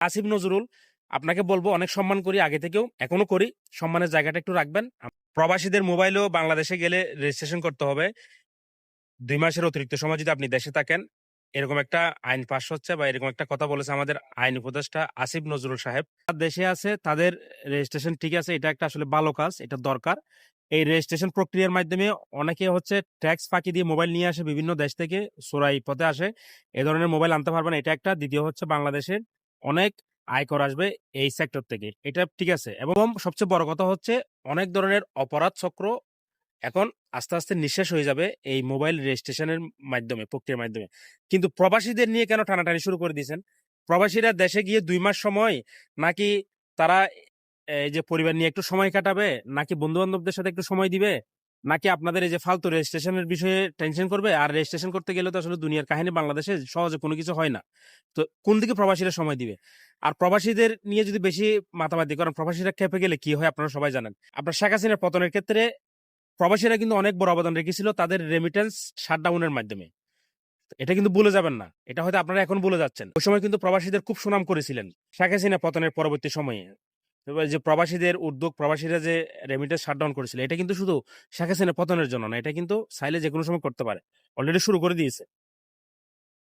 আসিফ নজরুল, আপনাকে বলব অনেক সম্মান করি, আগে থেকেও। এখনও করি। সম্মানের জায়গাটা একটু রাখবেন। প্রবাসীদের মোবাইলেও বাংলাদেশে গেলে রেজিস্ট্রেশন করতে হবে। দুই মাসের অতিরিক্ত সময় যদি আপনি দেশে থাকেন, এরকম একটা আইন পাশ হচ্ছে বা এরকম একটা কথা বলেছে আমাদের আইন উপদেষ্টা আসিফ নজরুল সাহেব। দেশে আছে, তাদের রেজিস্ট্রেশন ঠিক আছে, এটা একটা আসলে ভালো কাজ, এটা দরকার। এই রেজিস্ট্রেশন প্রক্রিয়ার মাধ্যমে অনেকে হচ্ছে ট্যাক্স ফাঁকি দিয়ে মোবাইল নিয়ে আসে বিভিন্ন দেশ থেকে সোরাই পথে আসে। এ ধরনের মোবাইল আনতে পারবেন, এটা একটা। দ্বিতীয় হচ্ছে বাংলাদেশের অনেক আয়কর আসবে এই সেক্টর থেকে। এটা ঠিক আছে। এবং সবচেয়ে বড় কথা হচ্ছে, অনেক ধরনের অপরাধ চক্র এখন আস্তে আস্তে নিঃশেষ হয়ে যাবে এই মোবাইল রেজিস্ট্রেশনের মাধ্যমে, প্রক্রিয়ার মাধ্যমে। কিন্তু প্রবাসীদের নিয়ে কেন টানাটানি শুরু করে দিয়েছেন? প্রবাসীরা দেশে গিয়ে দুই মাস সময় নাকি তারা এই যে পরিবার নিয়ে একটু সময় কাটাবে, নাকি বন্ধু বান্ধবদের সাথে একটু সময় দিবে? নাকি আপনাদের এই যে ফালতু রেজিস্ট্রেশনের বিষয়ে টেনশন করবে? আর রেজিস্ট্রেশন করতে গেলে তো আসলে দুনিয়ার কাহিনী বাংলাদেশে সহজে কোনো কিছু হয় না। তো কোন দিকে প্রবাসীরা সময় দিবে? আর প্রবাসীদের নিয়ে যদি বেশি মাতামাতি করেন, প্রবাসীরা খেপে গেলে কি হয় আপনারা সবাই জানেন। আপনার শেখ হাসিনার পতনের ক্ষেত্রে প্রবাসীরা কিন্তু অনেক বড় অবদান রেখেছিল তাদের রেমিটেন্স শাটডাউনের মাধ্যমে। এটা কিন্তু ভুলে যাবেন না। এটা হয়তো আপনারা এখন ভুলে যাচ্ছেন। ওই সময় কিন্তু প্রবাসীদের খুব সুনাম করেছিলেন শেখ হাসিনা পতনের পরবর্তী সময়ে। যে প্রবাসীদের উদ্যোগ, প্রবাসীরা যে রেমিটেন্স শাটডাউন করেছিল, এটা কিন্তু শুধু শেখ হাসিনা পতনের জন্য না এটা কিন্তু চাইলে যে কোনো সময় করতে পারে। অলরেডি শুরু করে দিয়েছে।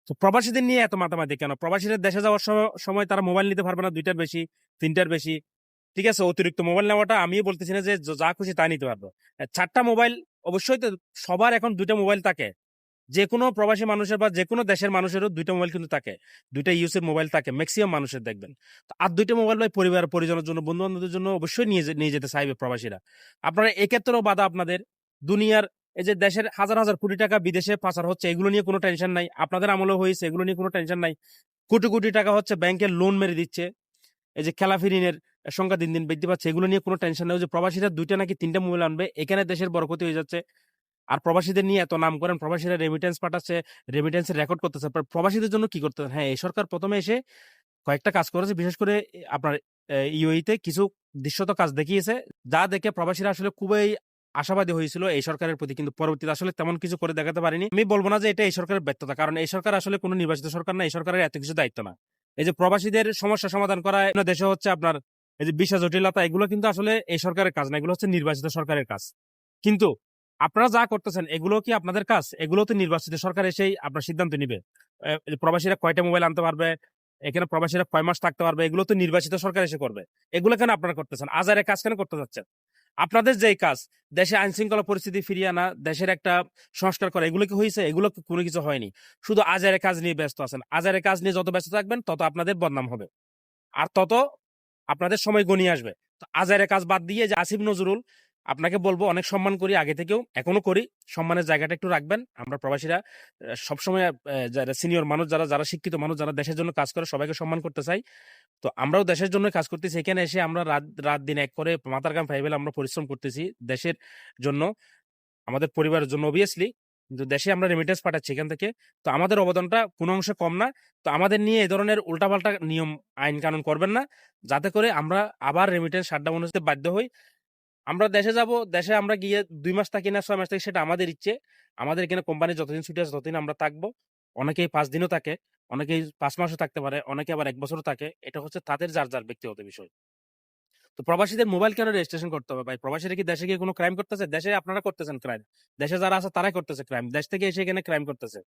তো প্রবাসীদের নিয়ে এত মাতামাতি কেন? প্রবাসীরা দেশে যাওয়ার সময়- সময় তারা মোবাইল নিতে পারবে না, দুইটার বেশি, তিনটার বেশি। ঠিক আছে? অতিরিক্ত মোবাইল নেওয়াটা আমি বলতেছি না যে, যা খুশি তা নিতে পারব। চারটা মোবাইল অবশ্যই তো সবার এখন দুইটা মোবাইল থাকে। যে কোনো প্রবাসী মানুষের বা যে কোনো দেশের মানুষেরও দুইটা মোবাইল কিন্তু থাকে। দুইটা ইউসের মোবাইল থাকে ম্যাক্সিমাম মানুষের দেখবেন। তো আর দুইটা মোবাইল ভাই পরিবার, পরিজনের জন্য বন্ধু বান্ধবদের জন্য অবশ্যই নিয়ে নিয়ে যেতে চাইবে প্রবাসীরা। আপনারা এক্ষেত্রেও বাধা আপনাদের। দুনিয়ার এই যে দেশের হাজার হাজার কোটি টাকা বিদেশে পাচার হচ্ছে, এগুলো নিয়ে কোনো টেনশন নাই। আপনাদের আমলেও হয়েছে, এগুলো নিয়ে কোনো টেনশন নাই। কোটি কোটি টাকা হচ্ছে ব্যাংকের লোন মেরে দিচ্ছে। এই যে খেলাফি ঋণের সংখ্যা দিন দিন বৃদ্ধি পাচ্ছে, এগুলো নিয়ে কোনো টেনশন নেই। যে প্রবাসীরা দুইটা নাকি তিনটা মোবাইল আনবে, এখানে দেশের বড় ক্ষতি হয়ে যাচ্ছে। আর প্রবাসীদের নিয়ে এত নাম করেন, প্রবাসীরা রেমিটেন্স পাঠাচ্ছে রেমিটেন্সের রেকর্ড করতেছে। প্রবাসীদের জন্য কি করতে হ্যাঁ? এই সরকার প্রথমে এসে কয়েকটা কাজ করেছে। বিশেষ করে আপনার ইউইতে কিছু দৃশ্যত কাজ দেখিয়েছে। যা দেখে প্রবাসীরা আসলে খুবই আশাবাদী হয়েছিল এই সরকারের প্রতি। কিন্তু পরবর্তীতে আসলে তেমন কিছু করে দেখাতে পারেনি। আমি বলব না যে এটা এই সরকারের ব্যর্থতা। কারণ এই সরকার আসলে কোনো নির্বাচিত সরকার না। এই সরকারের এত কিছু দায়িত্ব না। এই যে প্রবাসীদের সমস্যা সমাধান করা দেশে হচ্ছে আপনার, এই যে বিষয় জটিলতা, এগুলো কিন্তু আসলে এই সরকারের কাজ না। এগুলো হচ্ছে নির্বাচিত সরকারের কাজ। কিন্তু আপনারা যা করতেছেন, এগুলো কি আপনাদের কাজ? এগুলো তো নির্বাচিত সরকার এসেই আপনার সিদ্ধান্ত নিবে। প্রবাসীরা কয়টা মোবাইল আনতে পারবে? এখানে প্রবাসীরা কয় মাস থাকতে পারবে? এগুলো তো নির্বাচিত সরকার এসে করবে। এগুলো কেন আপনারা করতেছেন? আজারে কাজ কেন করতে যাচ্ছেন? আপনাদের যেই কাজ, দেশে আইন শৃঙ্খলা পরিস্থিতি ফিরিয়ে আনা, দেশের একটা সংস্কার করা, এগুলো কি হয়েছে এগুলো কোনো কিছু হয়নি? শুধু আজারে কাজ নিয়ে ব্যস্ত আছেন। আজারে কাজ নিয়ে যত ব্যস্ত থাকবেন, তত আপনাদের বদনাম হবে। আর তত আপনাদের সময় গনিয়ে আসবে। আজারে কাজ বাদ দিয়ে যে আসিফ নজরুল আপনাকে বলব অনেক সম্মান করি, আগে থেকেও। এখনও করি। সম্মানের জায়গাটা একটু রাখবেন। আমরা প্রবাসীরা সবসময় যারা সিনিয়র মানুষ, যারা যারা শিক্ষিত মানুষ, যারা দেশের জন্য কাজ করে, সবাইকে সম্মান করতে চাই। তো আমরাও দেশের জন্য কাজ করতেছি। এখানে এসে আমরা রাত রাত দিন এক করে মাথার গাম ফাইভেল আমরা পরিশ্রম করতেছি দেশের জন্য। আমাদের পরিবারের জন্য অবভিয়াসলি কিন্তু দেশে আমরা রেমিটেন্স পাঠাচ্ছি এখান থেকে। তো আমাদের অবদানটা কোনো অংশে কম না। তো আমাদের নিয়ে এই ধরনের উল্টাপাল্টা নিয়ম, আইন কানুন করবেন না। যাতে করে আমরা আবার রেমিটেন্স শাটডাউন হতে বাধ্য হই। আমরা দেশে যাব, দেশে আমরা গিয়ে দুই মাস থাকি না, ছয় মাস থাকি, সেটা আমাদের ইচ্ছে। আমাদের এখানে কোম্পানি যতদিন ছুটি আছে, ততদিন আমরা থাকব। অনেকেই পাঁচ দিনও থাকে, অনেকেই পাঁচ মাসও থাকতে পারে, অনেকে আবার এক বছরও থাকে। এটা হচ্ছে তাদের যার যার ব্যক্তিগত বিষয়। তো প্রবাসীদের মোবাইল কেন রেজিস্ট্রেশন করতে হবে ভাই? প্রবাসীরা কি দেশে গিয়ে কোনো ক্রাইম করতেছে? দেশে আপনারা করতেছেন ক্রাইম দেশে যারা আছে, তারাই করতেছে ক্রাইম দেশ থেকে এসে এখানে ক্রাইম করতেছে।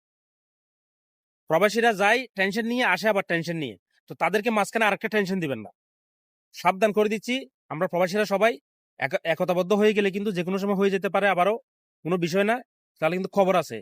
প্রবাসীরা যায় টেনশন নিয়ে আসে, আবার টেনশন নিয়ে। তো তাদেরকে মাঝখানে আরেকটা টেনশন দিবেন না। সাবধান করে দিচ্ছি, আমরা প্রবাসীরা সবাই একতাবদ্ধ হয়ে গেলে কিন্তু যে কোনো সময় হয়ে যেতে পারে আবারও, কোনো বিষয় না। তাহলে কিন্তু খবর আছে।